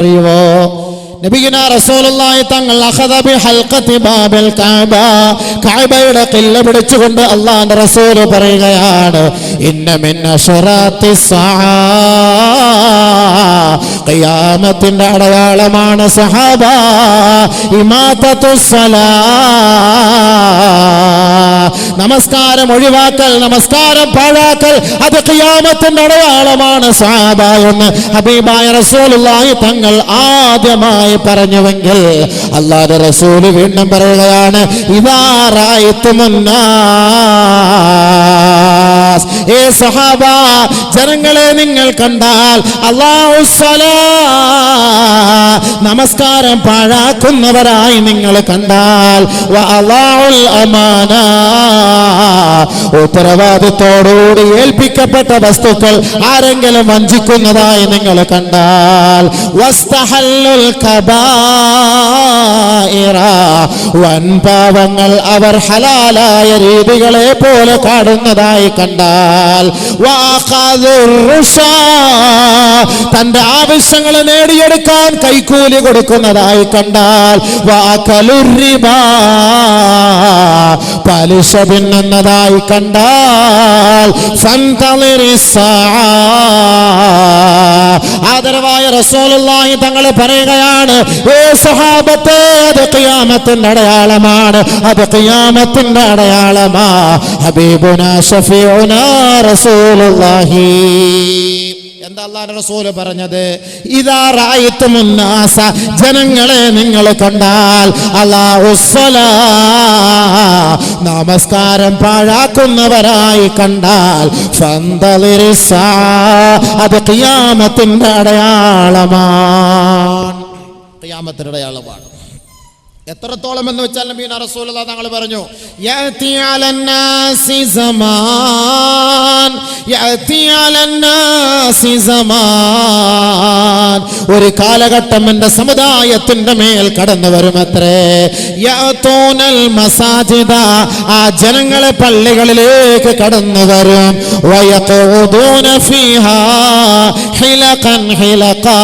അറിയുവോ നബിഗുന റസൂലുള്ളാഹി തങ്ങൾ അഖദ ബി ഹൽഖത്തി ബാബിൽ കഅബ. കഅബയുടെ കില്ല പിടിച്ചുകൊണ്ട് അല്ലാഹുവിന്റെ റസൂൽ പറയുകയാണ് ഇന്ന മിൻ അശറാത്തി സആ ഖിയാമത്തിന്റെ അടയാളമാണ് സഹാബ ഇമാതത്തു സലാ നമസ്കാരം ഒഴിവാക്കൽ നമസ്കാരം പാഴാക്കൽ അത് ഖിയാമത്തിന്റെ അടയാളമാണ് സഹാബ എന്ന് ഹബീബായ റസൂലുള്ളാഹി തങ്ങൾ ആദ്യമായി പറഞ്ഞുവെങ്കിൽ അല്ലാതെ റസൂൽ വീണ്ടും പറയുകയാണ് ഇദാ റഅയ്തുമുന്നാസ് ഏ സഹാബ ജനങ്ങളെ നിങ്ങൾ കണ്ടാൽ അള്ളാഹു നമസ്കാരം പാഴാക്കുന്നവരായി നിങ്ങൾ കണ്ടാൽ. അമാന. ഉത്തരവാദിത്തോടുകൂടി ഏൽപ്പിക്കപ്പെട്ട വസ്തുക്കൾ ആരെങ്കിലും വഞ്ചിക്കുന്നതായി നിങ്ങൾ കണ്ടാൽ. വസ്തഹല്ലുൽ കബായിറ വൻപാവങ്ങൾ അവർ ഹലാലായ രീതികളെ പോലെ കാണുന്നതായി കണ്ടാൽ തന്റെ ആവശ്യങ്ങൾ നേടിയെടുക്കാൻ കൈക്കൂലി കൊടുക്കുന്നതായി കണ്ടാൽ വാക്കലുരിബ പലിശ പിന്നുന്നതായി കണ്ടാൽ. ആദരവായ റസൂലുള്ളാഹി തങ്ങളെ പറയുകയാണ് ഏ സഹാബത്തെ ഖിയാമത്തിന്റെ അടയാളമാണ്. അത് ഖിയാമത്തിന്റെ അടയാളമാ. ഹബീബുന ഷഫീഉന റസൂലുള്ളാഹി. എന്താ പറഞ്ഞത്? ഇതാ റായിത്തുമുന്നാസ ജനങ്ങളെ നിങ്ങൾ കണ്ടാൽ അല്ലാഹു സ്വലാ. നമസ്കാരം പാഴാക്കുന്നവരായി കണ്ടാൽ. അത് ഖിയാമത്തിന്റെ അടയാളമാണ്. ഖിയാമത്തിന്റെ അടയാളമാണ്. എത്രത്തോളം എന്ന് വെച്ചാൽ നബീന റസൂലുള്ള തങ്ങൾ പറഞ്ഞു സമാൻ സമാൻ. ഒരു കാലഘട്ടം എന്റെ സമുദായത്തിന്റെ മേൽ കടന്നു വരുമത്രേ. യഅതൂനൽ മസാജിദ ആ ജനങ്ങളെ പള്ളികളിലേക്ക് കടന്നു വരും. വയഖൂദൂന ഫീഹാ ഹിലഖൻ ഹിലഖാ.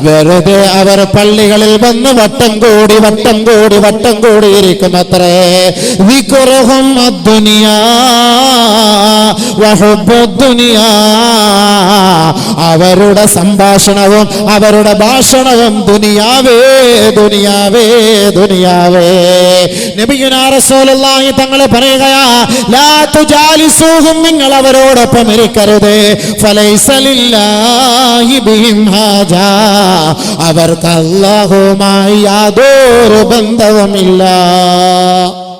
വെറുതെ അവർ പള്ളികളിൽ വന്ന് വട്ടം കൂടി വട്ടം കൂടി വട്ടം കൂടി ഇരിക്കുമത്രേ വിക്കുറഹും വഹുബ്ബുദ്ദുനിയാ അവരുടെ സംഭാഷണവും അവരുടെ ഭാഷണവും ദുനിയാവേ ദുനിയാവേ ദുനിയാവേ. നബിയുനാ റസൂലുള്ളാഹി തങ്ങൾ പറയുകയാ ലാ തുജാലിസൂഹും നിങ്ങൾ അവരോടൊപ്പം ഇരിക്കരുത്. ഫലൈസ ലില്ലാഹി ബിഹിം ഹാജാ. അവർക്ക് അല്ലാഹുമായി യാതൊരു ബന്ധവുമില്ല.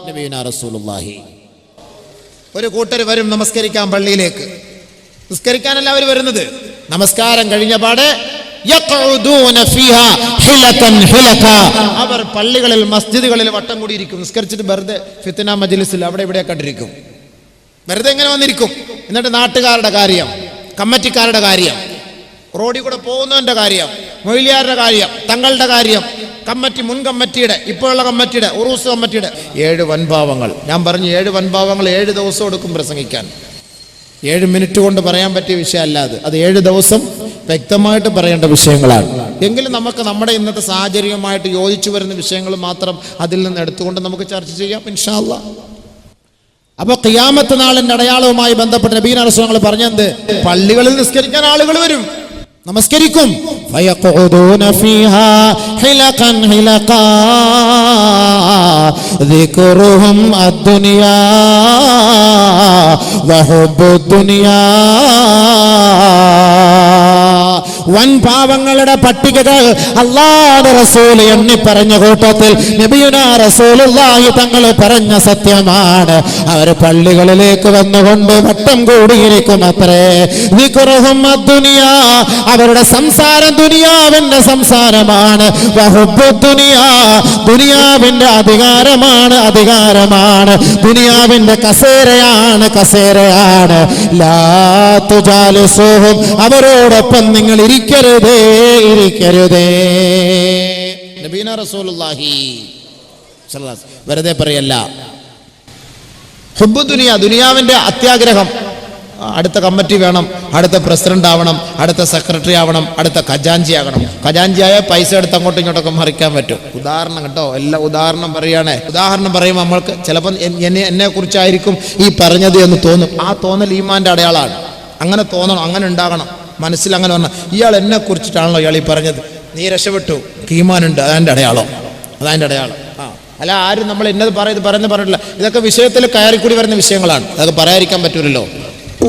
നബിയുനാ റസൂലുള്ളാഹി ഒരു കൂട്ടർ വരും നമസ്കരിക്കാൻ പള്ളിയിലേക്ക്. നമസ്കരിക്കാനല്ല അവർ വരുന്നത്. നമസ്കാരം കഴിഞ്ഞ പാടെ അവർ പള്ളികളിൽ മസ്ജിദുകളിൽ വട്ടം കൂടിയിരിക്കും. നിസ്കരിച്ചിട്ട് വെറുതെ ഫിത്തന മജ്ലിസിൽ അവിടെ ഇവിടെ കണ്ടിരിക്കും. വെറുതെ എങ്ങനെ വന്നിരിക്കും. എന്നിട്ട് നാട്ടുകാരുടെ കാര്യം കമ്മറ്റിക്കാരുടെ കാര്യം റോഡിൽ കൂടെ പോകുന്നവന്റെ കാര്യം മൊയിലിയാരുടെ കാര്യം തങ്ങളുടെ കാര്യം കമ്മറ്റി മുൻ കമ്മറ്റിയുടെ ഇപ്പോഴുള്ള കമ്മറ്റിയുടെ ഉറൂസ് കമ്മറ്റിയുടെ. ഏഴ് വൻഭാവങ്ങൾ. ഞാൻ പറഞ്ഞു ഏഴ് വൻഭാവങ്ങൾ ഏഴ് ദിവസം എടുക്കും പ്രസംഗിക്കാൻ. ഏഴ് മിനിറ്റ് കൊണ്ട് പറയാൻ പറ്റിയ വിഷയമല്ല അത്. അത് ഏഴ് ദിവസം വ്യക്തമായിട്ട് പറയേണ്ട വിഷയങ്ങളാണ്. എങ്കിലും നമുക്ക് നമ്മുടെ ഇന്നത്തെ സാഹചര്യവുമായിട്ട് യോജിച്ചു വരുന്ന വിഷയങ്ങൾ മാത്രം അതിൽ നിന്ന് എടുത്തുകൊണ്ട് നമുക്ക് ചർച്ച ചെയ്യാം ഇൻഷാല്ല അപ്പോൾ കിയാമത്ത് നാളിന്റെ അടയാളവുമായി ബന്ധപ്പെട്ട് നബീന റസൂങ്ങൾ പറഞ്ഞെന്ത് പള്ളികളിൽ നിസ്കരിക്കാൻ ആളുകൾ വരും. നമസ്കരിക്കും. ഫയഖുദൂന ഹിലഖൻ ഹിലഖാ. ذكرهم الدنيا وحب الدنيا വൻ പാവങ്ങളുടെ പട്ടികകൾ അല്ലാതെ റസൂൽ എണ്ണി പറഞ്ഞ കൂട്ടത്തിൽ നബിയുന റസൂലുള്ളാഹി തങ്ങൾ പറഞ്ഞ സത്യമാണ്. അവർ പള്ളികളിലേക്ക് വന്നുകൊണ്ട് വട്ടം കൂടിയിരിക്കും അത്രേ അദ്ദുനിയ അവരുടെ സംസാരം ദുനിയാവിന്റെ സംസാരമാണ്. ദുനിയ ദുനിയാവിന്റെ അധികാരമാണ് അധികാരമാണ്. ദുനിയാവിന്റെ കസേരയാണ് കസേരയാണ്. ലാ അവരോടൊപ്പം നിങ്ങൾ ഇരിക്കരുതേ ഇരിക്കരുതേ. നബീന അലൈഹി വെറുതെ പറയല്ല. ഹുബ് ദുനിയ ദുനിയാവിന്റെ അത്യാഗ്രഹം. അടുത്ത കമ്മിറ്റി വേണം അടുത്ത പ്രസിഡന്റ് ആവണം അടുത്ത സെക്രട്ടറി ആവണം അടുത്ത ഖജാഞ്ചി ആകണം. ഖജാഞ്ചി ആയ പൈസ എടുത്ത് അങ്ങോട്ടും ഇങ്ങോട്ടൊക്കെ മറിക്കാൻ പറ്റും. ഉദാഹരണം കേട്ടോ എല്ലാ ഉദാഹരണം പറയുകയാണേ. ഉദാഹരണം പറയുമ്പോൾ നമ്മൾക്ക് ചിലപ്പോൾ എന്നെ എന്നെ കുറിച്ചായിരിക്കും ഈ പറഞ്ഞത് എന്ന് തോന്നും. ആ തോന്നൽ ഈമാന്റെ അടയാളാണ് അങ്ങനെ തോന്നണം അങ്ങനെ ഉണ്ടാകണം. മനസ്സിൽ അങ്ങനെ വന്ന ഇയാൾ എന്നെ കുറിച്ചിട്ടാണല്ലോ ഇയാൾ ഈ പറഞ്ഞത്. നീ രക്ഷപ്പെട്ടു. കീമാനുണ്ട് അതെന്റെ അടയാളം. അതാന്റെ അടയാളം. ആ. അല്ല ആരും നമ്മൾ എന്നത് പറയുന്നത് പറയുന്നത് പറഞ്ഞിട്ടില്ല. ഇതൊക്കെ വിഷയത്തിൽ കയറിക്കൂടി വരുന്ന വിഷയങ്ങളാണ്. അതൊക്കെ പറയാതിരിക്കാൻ പറ്റൂലല്ലോ.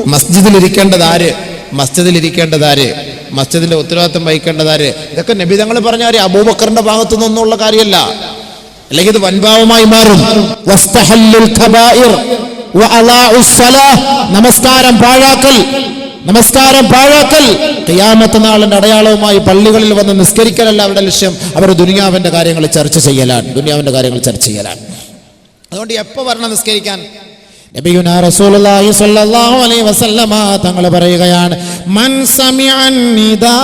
മസ്ജിദിലിരിക്കേണ്ടത് ആര്? മസ്ജിദിൽ ഇരിക്കേണ്ടത് ആര്? മസ്ജിദിന്റെ ഉത്തരവാദിത്വം വഹിക്കേണ്ടത് ആര്? ഇതൊക്കെ നബിതങ്ങൾ പറഞ്ഞ ആര് അബൂബക്കറിന്റെ ഭാഗത്തു നിന്നുള്ള കാര്യമല്ല. അല്ലെങ്കിൽ ഇത് വൻഭാവമായി മാറും. നമസ്കാരം പാഴാക്കൽ. നമസ്കാരം പാഴാക്കൽ. തെയ്യാമത്ത നാളിന്റെ അടയാളവുമായി പള്ളികളിൽ വന്ന് നിസ്കരിക്കലല്ല അവരുടെ ലക്ഷ്യം. അവർ ദുനിയാവിന്റെ കാര്യങ്ങൾ ചർച്ച ചെയ്യലാണ്. ദുനിയാവിന്റെ കാര്യങ്ങൾ ചർച്ച ചെയ്യലാണ്. അതുകൊണ്ട് എപ്പോ വരണം നിസ്കരിക്കാൻ? നബിയുനാ തങ്ങൾ പറയുകയാണ് മൻ സമിഅൻ നിദാ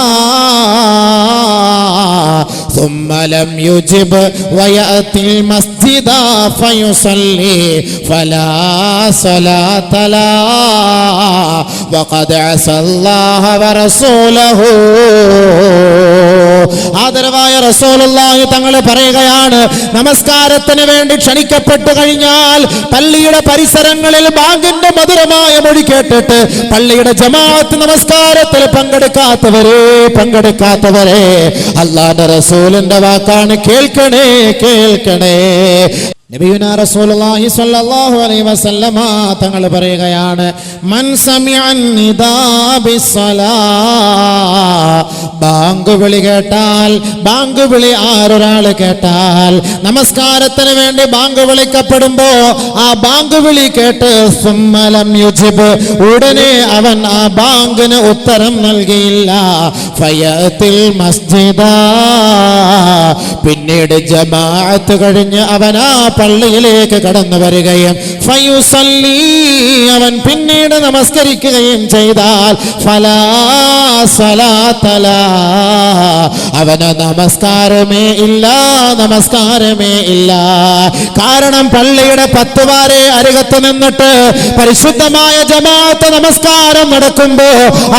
ثم لم يجب ويأتي المسجد فيصلي فلا صلاة له وقد عصى الله ورسوله ആദരവായ റസോലുള്ളാഹി തങ്ങൾ പറയുകയാണ് നമസ്കാരത്തിന് വേണ്ടി ക്ഷണിക്കപ്പെട്ടു കഴിഞ്ഞാൽ പള്ളിയുടെ പരിസരങ്ങളിൽ ബാങ്കിന്റെ മധുരമായ മൊഴി കേട്ടിട്ട് പള്ളിയുടെ ജമാഅത്ത് നമസ്കാരത്തിൽ പങ്കെടുക്കാത്തവരെ പങ്കെടുക്കാത്തവരെ അല്ലാഹുവിന്റെ റസൂലിന്റെ വാക്കാണ് കേൾക്കണേ കേൾക്കണേ. നബിയുനാ റസൂലുള്ളാഹി സ്വല്ലല്ലാഹു അലൈഹി വസല്ലമ തങ്ങൾ പറയുകയാണ് മൻ സമിഅൻ ബാങ്ക് വിളി കേട്ടാൽ ബാങ്ക് വിളി ആരൊരാൾ കേട്ടാൽ നമസ്കാരത്തിന് വേണ്ടി ബാങ്ക് വിളിക്കപ്പെടുമ്പോ ആ ബാങ്ക് വിളി കേട്ട് സുമ്മലം യുജിബ്. ഉടനെ അവൻ ആ ബാങ്കിന് ഉത്തരം നൽകിയില്ല. ഫയത്തിൽ മസ്ജിദ. പിന്നീട് ജമാഅത്ത് കഴിഞ്ഞ് അവൻ ആ പള്ളിയിലേക്ക് കടന്നു വരികയും അവൻ പിന്നീട് നമസ്കരിക്കുകയും ചെയ്താൽ ഫലാ അവന് നമസ്കാരമേ ഇല്ല നമസ്കാരമേ ഇല്ല. കാരണം പള്ളിയുടെ പത്തുവാരെ അരികത്ത് നിന്നിട്ട് പരിശുദ്ധമായ ജമാഅത്ത് നമസ്കാരം നടക്കുമ്പോ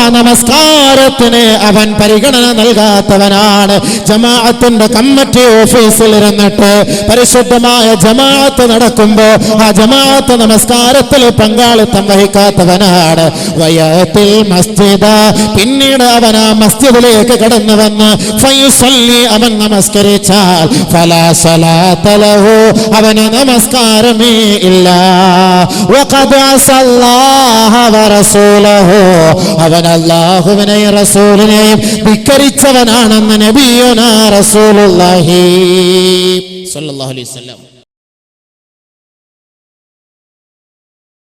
ആ നമസ്കാരത്തിന് അവൻ പരിഗണന നൽകാത്തവനാണ്. ജമാഅത്തിന്റെ കമ്മിറ്റി ഓഫീസിൽ ഇരുന്നിട്ട് പരിശുദ്ധമായ ജമാഅത്ത് നടക്കുമ്പോ ആ ജമാഅത്ത് നമസ്കാരത്തിൽ പങ്കാളിത്തം വഹിക്കാത്തവനാണ്. വയത്തിൽ മസ്ജിദ. പിന്നീട് അവൻ ആ മസ്ജിദിലേക്ക് കടന്നു വന്ന് അവൻ നമസ്കരിച്ചാൽ ഫലാ സലാത്ത ലഹു. അവന് നമസ്കാരമേ ഇല്ല. അവൻ അല്ലാഹുവിനെയും റസൂലിനെയും ധിക്കരിച്ചവനാണെന്ന് നബിയുനാ റസൂലുള്ളാഹി. സ്വല്ലല്ലാഹു അലൈഹി വസല്ലം.